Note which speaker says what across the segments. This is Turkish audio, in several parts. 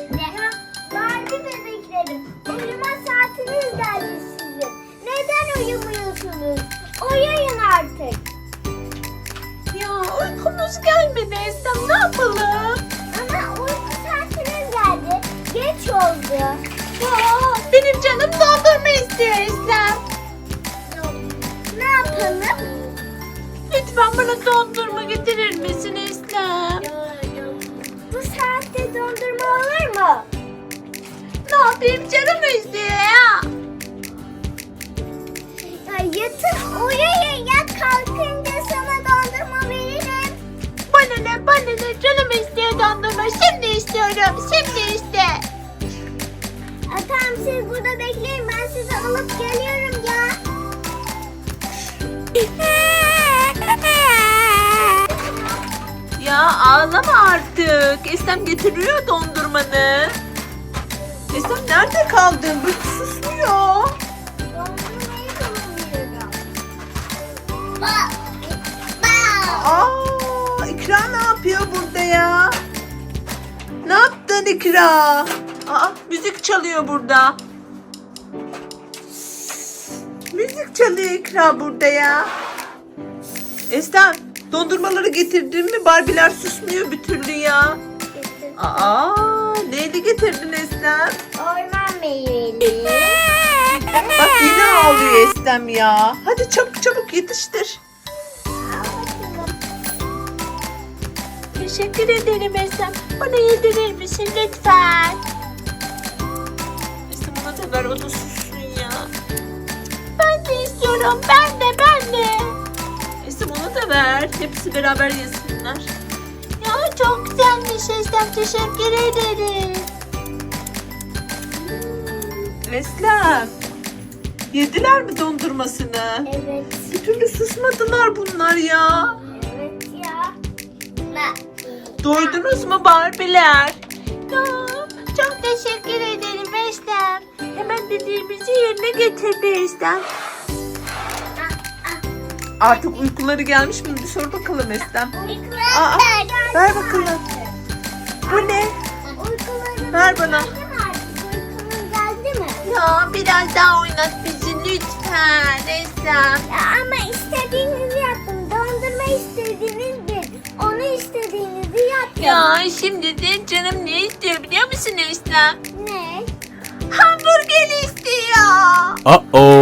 Speaker 1: Ya Barbie bebeklerim. Uyuma saatiniz geldi sizin. Neden uyumuyorsunuz? Uyuyun artık.
Speaker 2: Ya uykumuz gelmedi Estem ne yapalım?
Speaker 1: Ama uyku saatiniz geldi. Geç oldu.
Speaker 2: Ya benim canım dondurma istiyor Estem.
Speaker 1: Ne yapalım?
Speaker 2: Lütfen bana dondurma getirir misin?
Speaker 1: Bu saatte dondurma olur mu?
Speaker 2: Ne yapayım canım istiyor ya.
Speaker 1: Ya yatın uyuyun ya kalkınca sana dondurma veririm.
Speaker 2: Bana ne bana ne canım istiyor dondurma. Şimdi istiyorum şimdi iste.
Speaker 1: Ya tamam siz burada bekleyin ben sizi alıp geliyorum
Speaker 2: ağlama artık. Estem getiriyor dondurmanı. Estem nerede kaldın? Bu susmuyor. Aa, İkra ne yapıyor burada ya? Ne yaptın İkra? Aa, müzik çalıyor burada. Müzik çalıyor İkra burada ya. Estem, dondurmaları getirdin mi? Barbiler susmuyor bir türlü ya. Aa, neydi getirdin Estem?
Speaker 1: Orman meyveli.
Speaker 2: Bak yine ağlıyor Estem ya. Hadi çabuk çabuk yetiştir. Teşekkür ederim Esem. Bana yedirir misin lütfen? Esem ona da ver o da sussun ya. Ben de istiyorum. Ben de ben de. Ver. Hepsi beraber yesinler. Ya çok güzelmiş Esem. Teşekkür ederim. Eslem. Yediler mi dondurmasını?
Speaker 1: Evet.
Speaker 2: Bir türlü susmadılar bunlar ya.
Speaker 1: Evet ya.
Speaker 2: Doydunuz mu Barbiler? Çok teşekkür ederim Estem. Hemen dediğimizi yerine getirdi Estem. Artık uykuları gelmiş mi? Bir sor bakalım Estem. Aa, ver bakalım. Bu ne?
Speaker 1: Uykularım
Speaker 2: Ver bana.
Speaker 1: Uykunuz geldi mi?
Speaker 2: Ya biraz daha oynat bizi lütfen Estem.
Speaker 1: Ya ama istediğinizi yaptım. Dondurma istediğiniz bir. Onu istediğinizi yaptım.
Speaker 2: Ya şimdi de canım ne istiyor biliyor musun Estem?
Speaker 1: Ne?
Speaker 2: Hamburger istiyor.
Speaker 3: Uh-oh.
Speaker 2: Eslem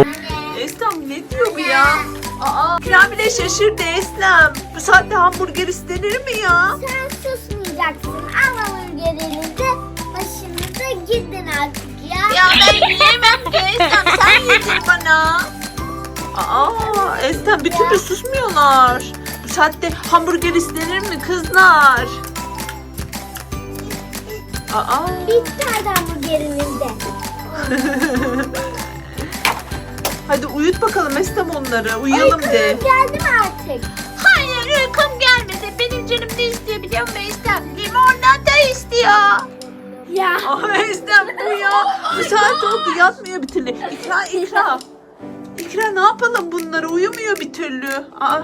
Speaker 2: Bile şaşırdı Eslem. Bu saatte hamburger istenir mi ya?
Speaker 1: Sen susmayacaksın. Al hamburgerinizi. Başınıza gidin artık ya.
Speaker 2: Ya ben yiyemem ki Eslem sen yedir bana. Aa, Eslem bir türlü susmuyorlar. Bu saatte hamburger istenir mi kızlar? Aa,
Speaker 1: Bitti hadi hamburgeriniz de.
Speaker 2: hadi uyut bakalım Eslem onları. Uyuyalım de.
Speaker 1: Uykunuz geldi mi artık?
Speaker 2: Hayır uykum gelmedi. Benim canım ne istiyor biliyor musun Eslem? Limonata istiyor.
Speaker 1: Ya.
Speaker 2: Ah Estem bu ya. Bu saat oldu yatmıyor bir türlü. İkra ikra. İkra ne yapalım bunları uyumuyor bir türlü. Aa.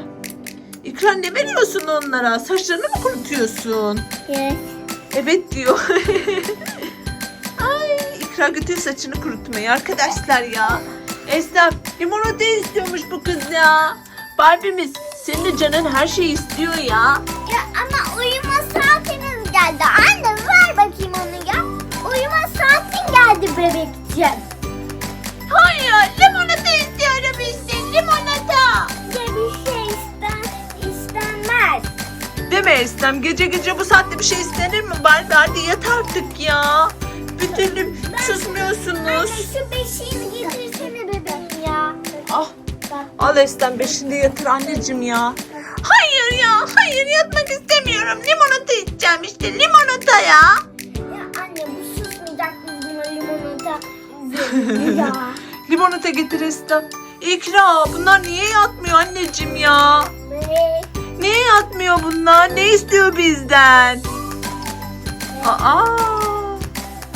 Speaker 2: İkra ne veriyorsun onlara? Saçlarını mı kurutuyorsun?
Speaker 1: Evet.
Speaker 2: Evet diyor. Ay İkra götür saçını kurutmayı arkadaşlar ya. Estem limonata istiyormuş bu kız ya. Barbie'miz senin de canın her şeyi istiyor ya.
Speaker 1: Ya ama uyuma saatiniz geldi. Anne ver bakayım onu ya. Uyuma saatin geldi bebekciğim.
Speaker 2: Hayır limonata istiyorum işte limonata.
Speaker 1: Ya bir şey isten, istenmez.
Speaker 2: Deme Estem gece gece bu saatte bir şey istenir mi Barbie hadi yat artık ya. Bir türlü
Speaker 1: Anne
Speaker 2: susmuyorsunuz.
Speaker 1: şu beşiğini ya.
Speaker 2: Ah al Estem beşinde yatır anneciğim ya. Hayır ya hayır yatmak istemiyorum limonata içeceğim işte limonata ya.
Speaker 1: Ya anne bu susmayacak biz buna limonata ya.
Speaker 2: Limonata getir Estem. İkra bunlar niye yatmıyor anneciğim ya?
Speaker 1: Ve
Speaker 2: Niye yatmıyor bunlar? Ne istiyor bizden? Aa.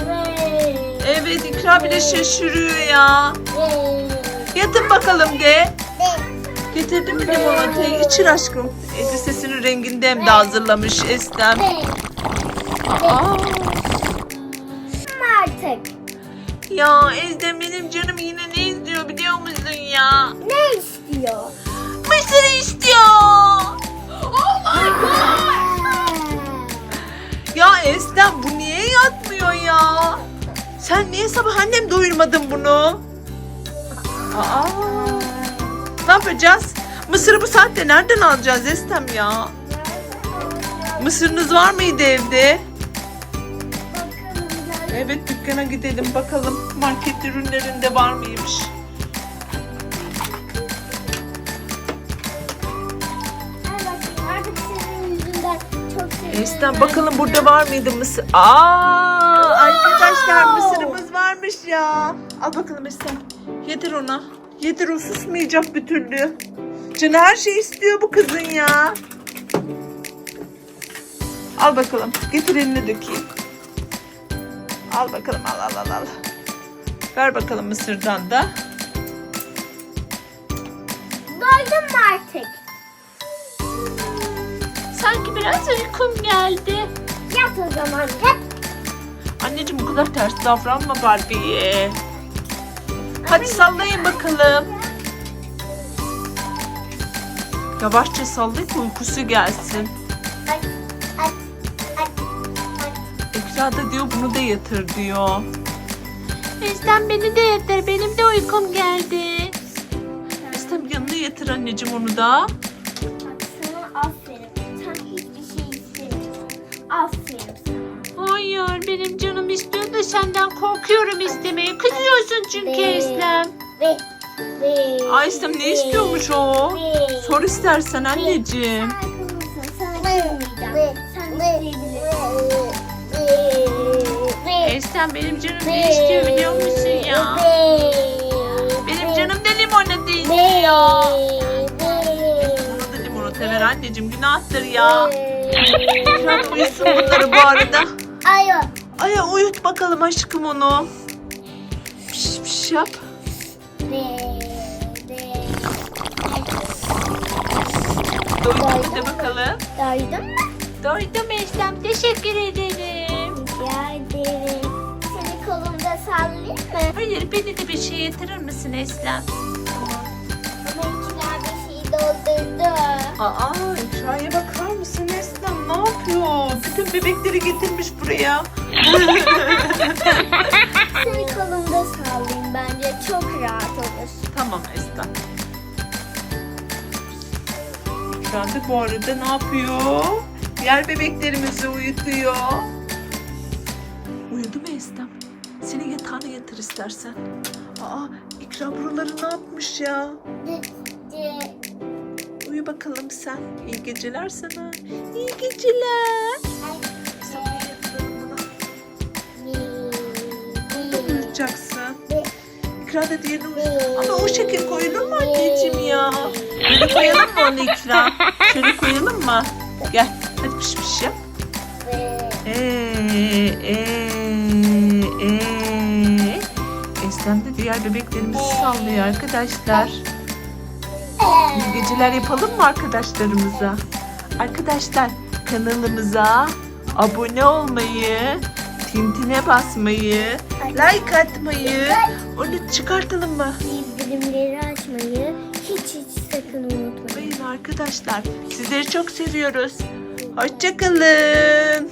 Speaker 1: ve
Speaker 2: Evet İkra bile şaşırıyor ya. Yatın bakalım de.
Speaker 1: ve
Speaker 2: Getirdin mi limonatayı? İçir aşkım. Elbisesinin renginde hem de hazırlamış Estem.
Speaker 1: ve
Speaker 2: Aa. Ya Ezden benim canım yine ne istiyor biliyor musun ya?
Speaker 1: Ne istiyor?
Speaker 2: Mısır istiyor. Oh my god. Ya Ezden bu niye yatmıyor ya? Sen niye sabah annem doyurmadın bunu? Aa, ne yapacağız? Mısırı bu saatte nereden alacağız Estem ya? Mısırınız var mıydı evde? Evet dükkana gidelim bakalım market ürünlerinde var mıymış? Estem bakalım burada var mıydı mısır? Aa arkadaşlar mısırımız varmış ya. Al bakalım Estem. Yedir ona. Yedir o susmayacak bir türlü. Canı her şey istiyor bu kızın ya. Al bakalım. Getir elini dökeyim. Al bakalım al al al al. Ver bakalım mısırdan da.
Speaker 1: Doydun mu artık?
Speaker 2: Sanki biraz uykum geldi.
Speaker 1: Yat o zaman yat.
Speaker 2: Anneciğim bu kadar ters davranma Barbie'ye. Hadi sallayın bakalım. Yavaşça sallayın ki uykusu gelsin. Ekra da diyor bunu da yatır diyor.
Speaker 3: Bizden beni de yeter. Benim de uykum geldi.
Speaker 2: İstem yanına yatır anneciğim onu da.
Speaker 1: Bak sana aferin. Sen hiçbir şey istemiyorsun. Aferin sana.
Speaker 3: Hayır benim canım istiyor da senden korkuyorum istemeye. Kızıyorsun çünkü. Eslem.
Speaker 2: Ay İstem ne istiyormuş o? Sor istersen anneciğim.
Speaker 1: Sen. Sen.
Speaker 3: Eslem benim canım ne istiyor biliyor musun ya? Benim canım da limonata istiyor.
Speaker 2: Bunu da limonata ver anneciğim günahtır ya. Ekran uyusun bunları bu arada.
Speaker 1: Ayo.
Speaker 2: Ay uyut bakalım aşkım onu. Piş piş yap. Doydun mu de bakalım.
Speaker 1: Doydun mu?
Speaker 3: Doydum Eslem. Teşekkür ederim.
Speaker 1: Rica ederim. Seni kolumda sallayayım mı?
Speaker 3: Hayır beni de bir şey yatırır mısın Eslem?
Speaker 1: Benimkiler bir şey doldurdu.
Speaker 2: Aa Bütün bebekleri getirmiş buraya.
Speaker 1: Seni kolumda sallayayım bence çok rahat olur.
Speaker 2: tamam Eslem. Ekra da bu arada ne yapıyor? Diğer bebeklerimizi uyutuyor. Uyudu mu Eslem? Seni yatağına yatır istersen. Aa İkra buraları ne yapmış ya? Uyu bakalım sen. İyi sana. İyi geceler. Uyuyacaksın. İkra diğerini. Ama o şekil koyulur mu anneciğim ya? Şöyle koyalım mı onu İkra? Şöyle koyalım mı? Gel. Hadi piş piş yap. Ee, ee, ee. Eslem de diğer bebeklerimizi sallıyor arkadaşlar. İyi geceler yapalım mı arkadaşlarımıza? Arkadaşlar kanalımıza abone olmayı, tintine basmayı, like atmayı, onu çıkartalım mı?
Speaker 1: Bildirimleri açmayı hiç hiç sakın unutmayın.
Speaker 2: Arkadaşlar. Sizleri çok seviyoruz. Hoşçakalın.